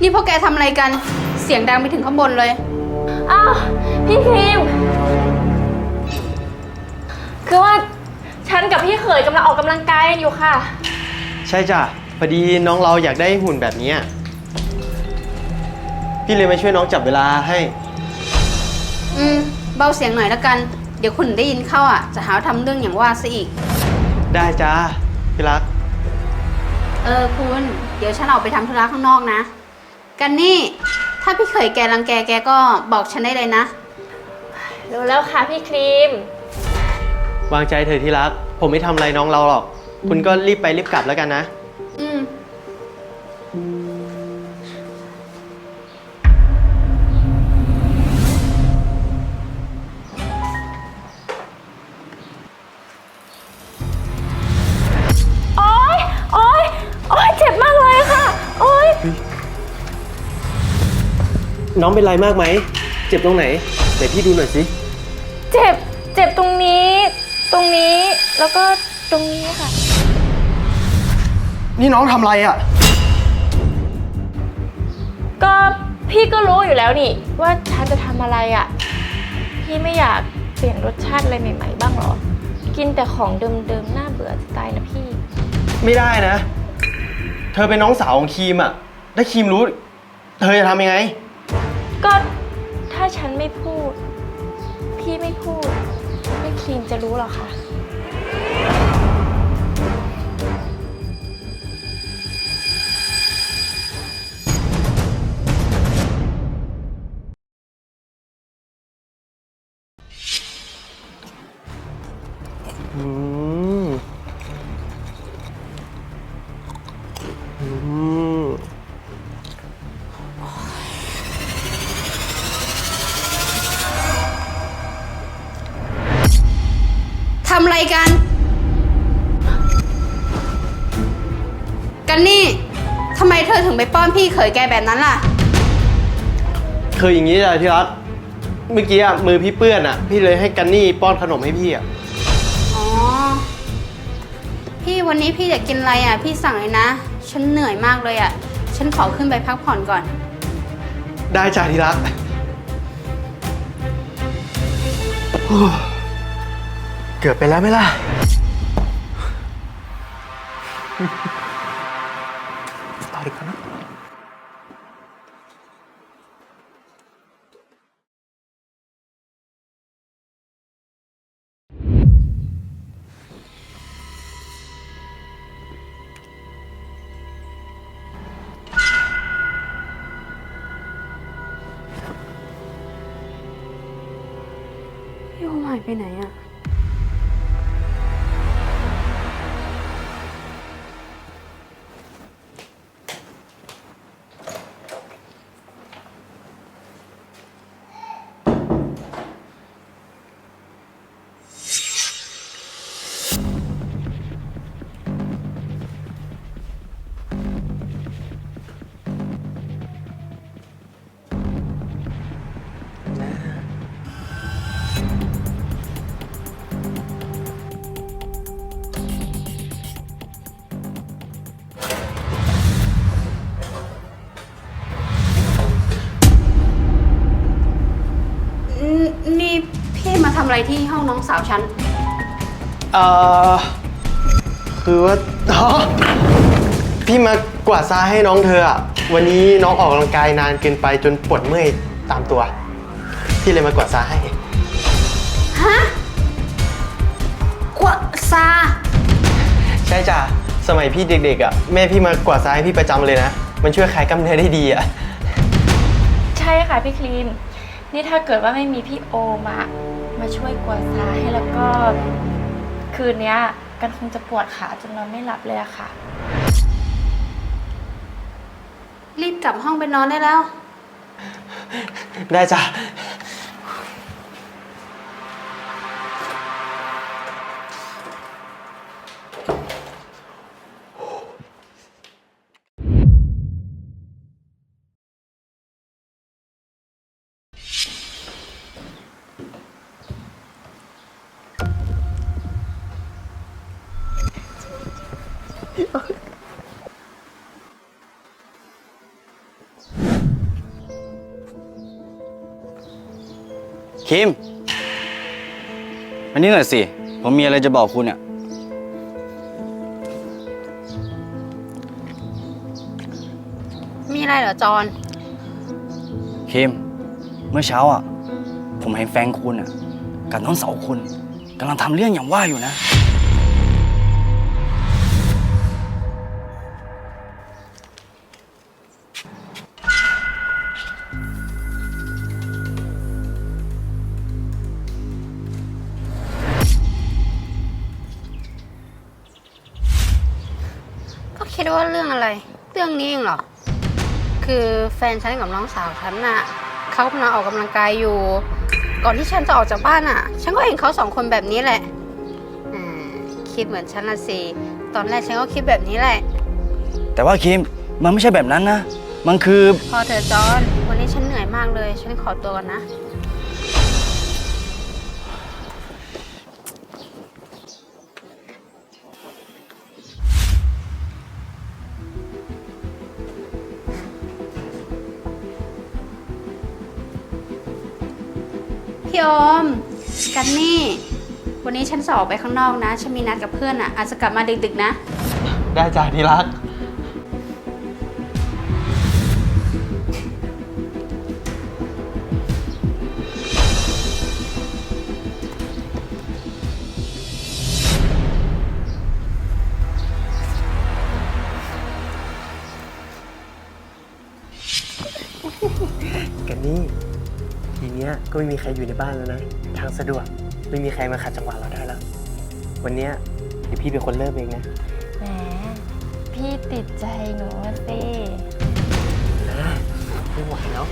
นี่พวกแกทำอะไรกัน เสียงดังไปถึงข้างบนเลย อ้าวพี่ครีมคือว่าฉันกับพี่เขยกำลังออกกำลังกายกันอยู่ค่ะ ใช่จ้ะพอดีน้องเราอยากได้หุ่นแบบนี้อะพี่เลยมาช่วยน้องจับเวลาให้ อืม เบาเสียงหน่อยแล้วกัน เดี๋ยวคุณได้ยินเข้าอะ จะหาว่าทำเรื่องอย่างว่าซะอีก ได้จ้าพี่รัก เออคุณ เดี๋ยวฉันออกไปทำธุระข้างนอกนะ กันนี่ ถ้าพี่เขยแกรังแกแกก็บอกฉันได้เลยนะ รู้แล้วค่ะพี่ครีม วางใจเถอะที่รัก ผมไม่ทำอะไรน้องเราหรอก คุณก็รีบไปรีบกลับแล้วกันนะ น้องเป็นไรมากไหม เจ็บตรงไหนไหนพี่ดูหน่อยสิ เจ็บ เจ็บตรงนี้ ตรงนี้ แล้วก็ตรงนี้ค่ะ นี่น้องทำอะไรอะ ก็พี่ก็รู้อยู่แล้วนี่ ว่าฉันจะทำอะไรอะ่ะ พี่ไม่อยากเปลี่ยนรสชาติอะไรใหม่ ๆ บ้างเหรอ กินแต่ของเดิมๆน่าเบื่อจะตายนะพี่ ไม่ได้นะ เธอเป็นน้องสาวของครีมอะถ้าครีมรู้ เธอจะทำยังไง ก็ถ้าฉันไม่พูด พี่ไม่พูดไม่ครีมจะรู้หรอคะอืม ทำอะไรกัน กันนี่ทำไมเธอถึงไปป้อนพี่เขยแกแบบนั้นล่ะ คืออย่างนี้เลยที่รักเมื่อกี้อะมือพี่เปื้อนอะ พี่เลยให้กันนี่ป้อนขนมให้พี่อะ อ๋อ พี่วันนี้พี่อยากกินอะไรอะ พี่สั่งเลยนะ ฉันเหนื่อยมากเลยอะ ฉันขอขึ้นไปพักผ่อนก่อน ได้จ้าที่รัก เกือบไปแล้วไหมล่ะ ต่อดีกว่านะพี่โอมหายไปไหนอะ อะไรที่ห้องน้องสาวฉัน เอ่อ คือว่าอ๋อพี่มากวาดทรายให้น้องเธออะวันนี้น้องออกกำลังกายนานเกินไปจนปวดเมื่อยตามตัว พี่เลยมากวาดทรายให้ ฮะกว่าซา ใช่จ้ะ สมัยพี่เด็กๆอะแม่พี่มากวาดทรายให้พี่ประจำเลยนะ มันช่วยคลายกล้ามเนื้อได้ดีอะ ใช่ค่ะพี่ครีมนี่ถ้าเกิดว่าไม่มีพี่โอมา มาช่วยกวาดทรายให้แล้วก็ คืนเนี้ย กันคงจะปวดขาจนนอนไม่หลับเลยอะค่ะ รีบกลับห้องไปนอนได้แล้ว ได้จ้ะ คิมมานี่หน่อยสิ ผมมีอะไรจะบอกคุณอะมีอะไรเหรอจอนคิมเมื่อเช้าอะ ผมเห็นแฟนคุณอะ กับน้องสาวคุณกำลังทำเรื่องอย่างว่าอยู่นะ คิดว่าเรื่องอะไร เรื่องนี้เองเหรอ คือแฟนฉันกับน้องสาวฉันน่ะเขากำลังออกกำลังกายอยู่ ก่อนที่ฉันจะออกจากบ้านอะ ฉันก็เห็นเขาสองคนแบบนี้แหละอ่าคิดเหมือนฉันละสิ ตอนแรกฉันก็คิดแบบนี้แหละ แต่ว่าคิมมันไม่ใช่แบบนั้นนะ มันคือ พอเธอะจอนวันนี้ฉันเหนื่อยมากเลย ฉันขอตัวก่อนนะ พี่โอมกันนี่ วันนี้ฉันสอบไปข้างนอกนะ ฉันมีนัดกับเพื่อนอะ อาจจะกลับมาดึกๆนะ ได้จ้าที่รัก ก็ไม่มีใครอยู่ในบ้านแล้วนะ ทางสะดวก ไม่มีใครมาขัดจังหวะเราได้แล้ว วันเนี้ยเดี๋ยวพี่เป็นคนเริ่มเองนะ แหม พี่ติดใจหนูอะสิ ไม่ไหวแล้ว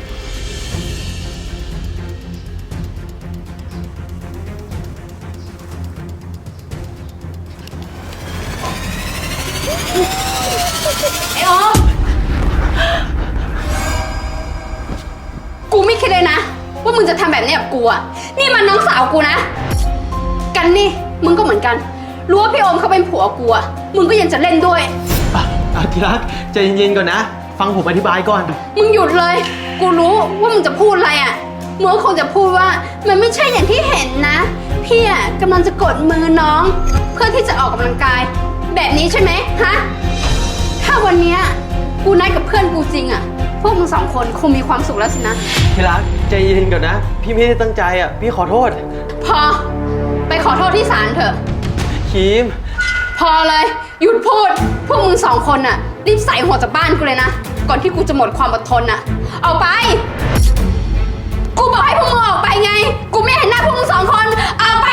มึงจะทำแบบนี้กับกูอะนี่มันน้องสาวกูนะ กันนี่ มึงก็เหมือนกัน รู้ว่าพี่โอมเขาเป็นผัวกูอะมึงก็ยังจะเล่นด้วย อะอะที่รักใจเย็นๆก่อนนะ ฟังผมอธิบายก่อน มึงหยุดเลย กูรู้ว่ามึงจะพูดอะไรอะมึงก็คงจะพูดว่ามันไม่ใช่อย่างที่เห็นนะ พี่อะกำลังจะกดมือน้อง เพื่อที่จะออกกำลังกาย แบบนี้ใช่ไหมฮะ ถ้าวันเนี้ยกูนัดกับเพื่อนกูจริงอะ พวกมึงสองคนคงมีความสุขแล้วสินะ พี่รักใจเย็นก่อนนะ พี่ไม่ได้ตั้งใจอะ พี่ขอโทษ พอ ไปขอโทษที่ศาลเถอะคีมพอเลย หยุดพูด พวกมึงสองคนน่ะ รีบใส่หัวจากบ้านกูเลยนะ ก่อนที่กูจะหมดความอดทนน่ะ เอาไป กูบอกให้พวกมึงออกไปไง กูไม่เห็นหน้าพวกมึงสองคน เอาไป